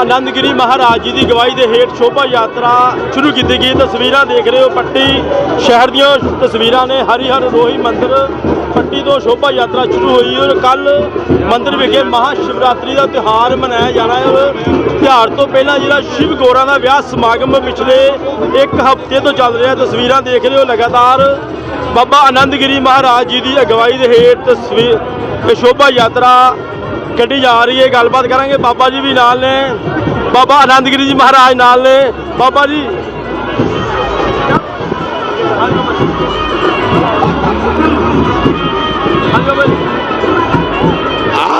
ਆਨੰਦਗਿਰੀ ਮਹਾਰਾਜ ਜੀ ਦੀ ਗਵਾਹੀ ਦੇ ਹੇਠ ਸ਼ੋਭਾ ਯਾਤਰਾ ਸ਼ੁਰੂ ਕੀਤੀ ਗਈ। ਤਸਵੀਰਾਂ ਦੇਖ ਰਹੇ ਹੋ, ਪੱਟੀ ਸ਼ਹਿਰ ਦੀਆਂ ਤਸਵੀਰਾਂ ਨੇ। ਹਰੀ ਹਰ ਰੋਹੀ ਮੰਦਿਰ ਪੱਟੀ ਤੋਂ ਸ਼ੋਭਾ ਯਾਤਰਾ ਸ਼ੁਰੂ ਹੋਈ ਔਰ ਕੱਲ ਮੰਦਿਰ ਵਿਖੇ ਮਹਾ ਸ਼ਿਵਰਾਤਰੀ ਦਾ ਤਿਉਹਾਰ ਮਨਾਇਆ ਜਾਣਾ ਹੈ ਔਰ ਤਿਉਹਾਰ ਤੋਂ ਪਹਿਲਾਂ ਜਿਹੜਾ ਸ਼ਿਵ ਗੋਰਾ ਦਾ ਵਿਆਹ ਸਮਾਗਮ ਪਿਛਲੇ ਇੱਕ ਹਫ਼ਤੇ ਤੋਂ ਚੱਲ ਰਿਹਾ ਤਸਵੀਰਾਂ ਦੇਖ ਰਹੇ ਹੋ ਲਗਾਤਾਰ। ਬਾਬਾ ਆਨੰਦਗਿਰੀ ਮਹਾਰਾਜ ਜੀ ਦੀ ਅਗਵਾਈ ਦੇ ਹੇਠ ਤਸਵੀਰ ਸ਼ੋਭਾ ਯਾਤਰਾ ਕੱਢੀ ਜਾ ਰਹੀ ਹੈ ਗੱਲਬਾਤ ਕਰਾਂਗੇ ਬਾਬਾ ਜੀ ਵੀ ਨਾਲ ਨੇ ਬਾਬਾ ਆਨੰਦਗਿਰੀ ਜੀ ਮਹਾਰਾਜ ਨਾਲ ਨੇ ਬਾਬਾ ਜੀ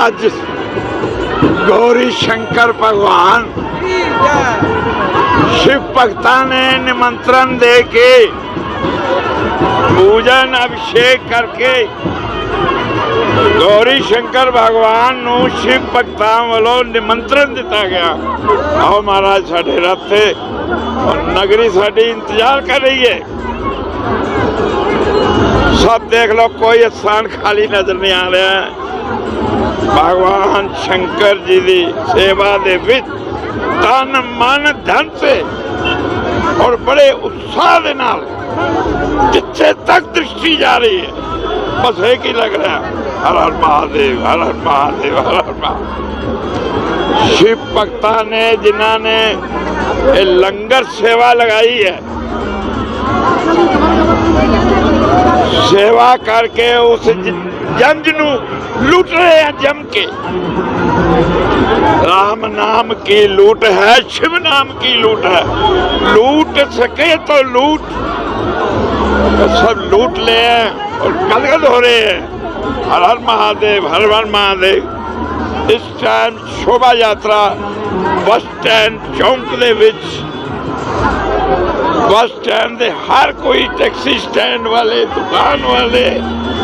आज गौरी शंकर भगवान शिव भक्ता ने निमंत्रण दे के पूजन अभिषेक करके ਗੌਰੀ ਸ਼ੰਕਰ ਭਗਵਾਨ ਨੂੰ ਸ਼ਿਵ ਭਗਤਾਂ ਵੱਲੋਂ ਨਿਮੰਤਰਣ ਦਿੱਤਾ ਗਿਆ। ਆਓ ਮਹਾਰਾਜ, ਸਾਡੇ ਰੱਥੇ ਨਗਰੀ ਸਾਡੀ ਇੰਤਜ਼ਾਰ ਕਰ ਰਹੀ ਹੈ। ਸਭ ਦੇਖ ਲਓ, ਕੋਈ ਅਸਥਾਨ ਖਾਲੀ ਨਜ਼ਰ ਨਹੀਂ ਆ ਰਿਹਾ। ਭਗਵਾਨ ਸ਼ੰਕਰ ਜੀ ਦੀ ਸੇਵਾ ਦੇ ਵਿੱਚ ਤਨ ਮਨ ਧਨ ਸੇ ਔਰ ਬੜੇ ਉਤਸ਼ਾਹ ਦੇ ਨਾਲ ਜਿੱਥੇ ਤੱਕ ਦ੍ਰਿਸ਼ਟੀ ਜਾ ਰਹੀ ਹੈ। ਬਸ ਇਹ ਕੀ ਲੱਗ ਰਿਹਾ ਹਰ ਹਰ ਮਹਾਦੇਵ ਹਰ ਹਰ ਮਹਾਦੇਵ ਹਰ ਹਰ ਮਹਾਦੇਵ ਸ਼ਿਵ ਭਗਤਾਂ ਨੇ ਜਿਨ੍ਹਾਂ ਨੇ ਇਹ ਲੰਗਰ ਸੇਵਾ ਲਗਾਈ ਹੈ ਸੇਵਾ ਕਰਕੇ ਉਸ ਜ- ਜੰਜ ਨੂੰ ਲੁੱਟ ਰਹੇ ਆ ਜਮ ਕੇ राम नाम की लूट है शिव नाम की लूट है लूट सके तो लूट सब लूट ले हैं और गदगद हो रहे हैं हर हर महादेव हर हर महादेव इस टाइम शोभा यात्रा बस स्टैंड चौंक ਦੇ ਵਿੱਚ ਬੱਸ ਸਟੈਂਡ ਦੇ ਹਰ ਕੋਈ ਟੈਕਸੀ ਸਟੈਂਡ ਵਾਲੇ ਦੁਕਾਨ ਵਾਲੇ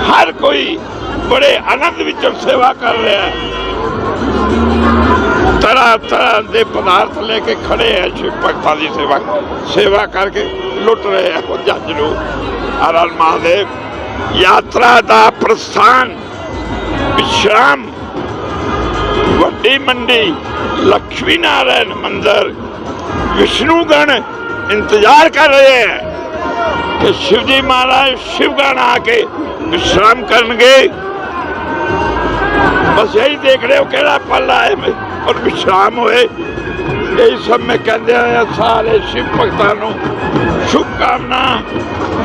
ਹਰ ਕੋਈ ਬੜੇ ਆਨੰਦ ਵਿੱਚ ਸੇਵਾ ਕਰ ਰਿਹਾ ਹੈ ਤਰ੍ਹਾਂ ਤਰ੍ਹਾਂ ਦੇ ਪਦਾਰਥ ਲੈ ਕੇ ਖੜੇ ਹੈ ਸ਼ਿਵ ਭਗਤਾਂ ਦੀ ਸੇਵਾ ਸੇਵਾ ਕਰਕੇ ਲੁੱਟ ਰਹੇ ਹੈ ਉਹ ਜੱਜ ਨੂੰ ਹਰ ਹਰ ਮਹਾਦੇਵ, ਯਾਤਰਾ ਦਾ ਪ੍ਰਸਥਾਨ ਵਿਸ਼ਰਾਮ, ਵੱਡੀ ਮੰਡੀ ਲక్ష్ਮੀ ਨਾਰਾਇਣ ਮੰਦਰ ਵਿਸ਼ਨੂੰ ਗਣ ਇੰਤਜ਼ਾਰ ਕਰ ਰਹੇ ਹੈ ਕਿ ਸ਼ਿਵਜੀ ਮਹਾਰਾਜ ਸ਼ਿਵਗਣ ਆ ਕੇ ਵਿਸ਼ਰਾਮ ਕਰਨਗੇ। ਬਸ ਇਹੀ ਦੇਖ ਰਹੇ ਹੋ ਕਿਹੜਾ ਪਲ ਆਏ ਔਰ ਵਿਸ਼ਰਾਮ ਹੋਏ। ਇਹ ਸਭ ਮੈਂ ਕਹਿੰਦੇ ਆ ਸਾਰੇ ਸ਼ਿਵ ਭਗਤਾਂ ਨੂੰ ਸ਼ੁਭ ਕਾਮਨਾ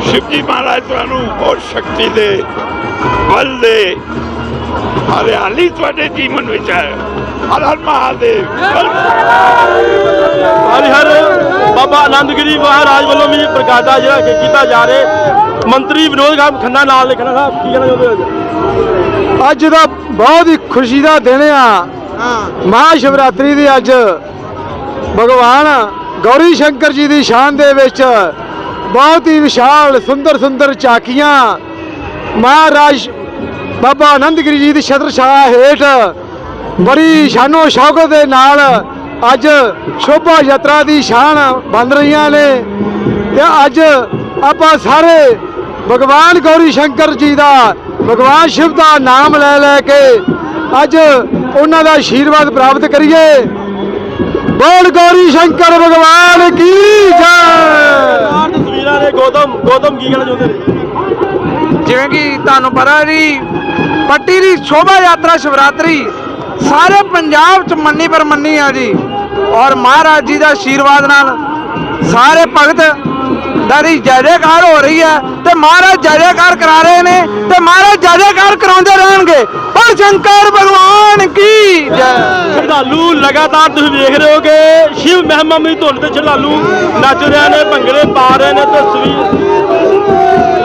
ਸ਼ਿਵ ਜੀ ਮਹਾਰਾਜ ਤੁਹਾਨੂੰ ਹੋਰ ਸ਼ਕਤੀ ਦੇ ਬਲ ਦੇ ਹਰਿਆਲੀ ਤੁਹਾਡੇ ਜੀਵਨ ਵਿੱਚ ਹੈ ਹਰ ਹਰ ਮਹਾਦੇਵ ਹਰਿਹਰ ਬਾਬਾ ਆਨੰਦਗਿਰੀ ਮਹਾਰਾਜ ਵੱਲੋਂ ਵੀ ਪ੍ਰਕਾਸ਼ਾ ਜਿਹੜਾ ਕਿ ਕੀਤਾ ਜਾ ਰਿਹਾ ਮੰਤਰੀ ਵਿਨੋਦ ਖਾਨ ਖੰਨਾ ਨਾਲ ਲਿਖਣਾ ਸਾਹਿਬ ਕੀ ਕਹਿਣਾ ਚਾਹੁੰਦੇ ਹੋ ਅੱਜ ਅੱਜ ਦਾ ਬਹੁਤ ਹੀ ਖੁਸ਼ੀ ਦਾ ਦਿਨ ਆ। ਮਹਾ ਸ਼ਿਵਰਾਤਰੀ ਦੀ ਅੱਜ ਭਗਵਾਨ ਗੌਰੀ ਸ਼ੰਕਰ ਜੀ ਦੀ ਸ਼ਾਨ ਦੇ ਵਿੱਚ ਬਹੁਤ ਹੀ ਵਿਸ਼ਾਲ, ਸੁੰਦਰ ਸੁੰਦਰ ਝਾਕੀਆਂ ਮਹਾਰਾਜ ਬਾਬਾ ਆਨੰਦਗਿਰੀ ਜੀ ਦੀ ਛਤਰ ਹੇਠ ਬੜੀ ਸ਼ਾਨੋ ਸ਼ੌਕਤ ਦੇ ਨਾਲ ਅੱਜ ਸ਼ੋਭਾ ਯਾਤਰਾ ਦੀ ਸ਼ਾਨ ਬਣ ਰਹੀਆਂ ਨੇ ਤੇ ਅੱਜ ਆਪਾਂ ਸਾਰੇ ਭਗਵਾਨ ਗੌਰੀ ਸ਼ੰਕਰ ਜੀ ਦਾ, ਭਗਵਾਨ ਸ਼ਿਵ ਦਾ ਨਾਮ ਲੈ ਲੈ ਕੇ ਅੱਜ ਉਹਨਾਂ ਦਾ ਆਸ਼ੀਰਵਾਦ ਪ੍ਰਾਪਤ ਕਰੀਏ। ਬੋਲ ਗੌਰੀ ਸ਼ੰਕਰ ਭਗਵਾਨ ਕੀ ਜੈ? ਆਹ ਤਸਵੀਰਾਂ ਨੇ ਗੌਤਮ ਗੌਤਮ ਕੀ ਕਹਿਣਾ ਚਾਹੁੰਦੇ ਨੇ? ਜਿਵੇਂ ਕਿ ਤੁਹਾਨੂੰ ਪਤਾ ਜੀ ਪੱਟੀ ਦੀ ਸ਼ੋਭਾ ਯਾਤਰਾ ਸ਼ਿਵਰਾਤਰੀ ਸਾਰੇ ਪੰਜਾਬ ਚ ਮੰਨੀ ਪਰ ਮੰਨੀ ਆ ਜੀ। ਔਰ ਮਹਾਰਾਜ ਜੀ ਦਾ ਆਸ਼ੀਰਵਾਦ ਨਾਲ ਸਾਰੇ ਭਗਤ ਦਾਰੀ ਜੈ ਜੈਕਾਰ ਹੋ ਰਹੀ ਹੈ ਤੇ ਮਹਾਰਾਜ ਜੈ ਜੈਕਾਰ ਕਰਾ ਰਹੇ ਨੇ ਤੇ ਮਹਾਰਾਜ ਜੈ ਜੈਕਾਰ ਕਰਾਉਂਦੇ ਰਹਿਣਗੇ। ਪਰ ਸ਼ੰਕਰ ਭਗਵਾਨ ਕੀ ਜੈ? ਸ਼ਰਧਾਲੂ ਲਗਾਤਾਰ ਤੁਸੀਂ ਵੇਖ ਰਹੇ ਹੋ ਕਿ ਸ਼ਿਵ ਮਹਿਮਾ ਦੀ ਧੁਨ ਤੇ ਸ਼ਰਧਾਲੂ ਨੱਚ ਰਹੇ ਨੇ, ਭੰਗੜੇ ਪਾ ਰਹੇ ਨੇ, ਤਸਵੀਰ,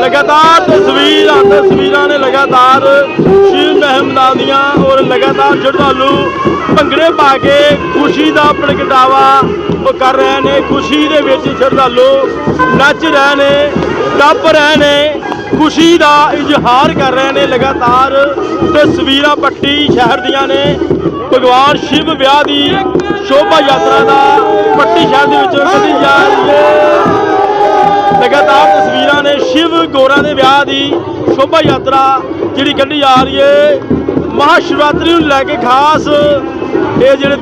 ਲਗਾਤਾਰ ਤਸਵੀਰਾਂ ਤਸਵੀਰਾਂ ਨੇ ਲਗਾਤਾਰ ਸ਼ਿਵ ਮਹਿਮਾ ਦੀਆਂ ਔਰ ਲਗਾਤਾਰ ਸ਼ਰਧਾਲੂ ਭੰਗੜੇ ਪਾ ਕੇ ਖੁਸ਼ੀ ਦਾ ਪ੍ਰਗਟਾਵਾ ਉਹ ਕਰ ਰਹੇ ਨੇ, ਖੁਸ਼ੀ ਦੇ ਵਿੱਚ ਸ਼ਰਧਾਲੂ ਨੱਚ ਰਹੇ ਨੇ, ਟੱਪ ਰਹੇ ਨੇ। ਖੁਸ਼ੀ ਦਾ ਇਜ਼ਹਾਰ ਕਰ ਰਹੇ ਨੇ ਲਗਾਤਾਰ ਤਸਵੀਰਾਂ ਪੱਟੀ ਸ਼ਹਿਰ ਦੀਆਂ ਨੇ। ਭਗਵਾਨ ਸ਼ਿਵ ਵਿਆਹ ਦੀ ਸ਼ੋਭਾ ਯਾਤਰਾ ਦਾ ਪੱਟੀ ਸ਼ਹਿਰ ਦੇ ਵਿੱਚ ਕੱਢੀ ਜਾ ਰਹੀ ਹੈ। ਲਗਾਤਾਰ ਤਸਵੀਰਾਂ ਨੇ ਸ਼ਿਵ ਗੋਰਾ ਦੇ ਵਿਆਹ ਦੀ ਸ਼ੋਭਾ ਯਾਤਰਾ ਜਿਹੜੀ ਕੱਢੀ ਜਾ ਰਹੀ ਹੈ। ਮਹਾਸ਼ਿਵਰਾਤਰੀ ਨੂੰ ਲੈ ਕੇ ਖਾਸ ਇਹ ਜਿਹੜੇ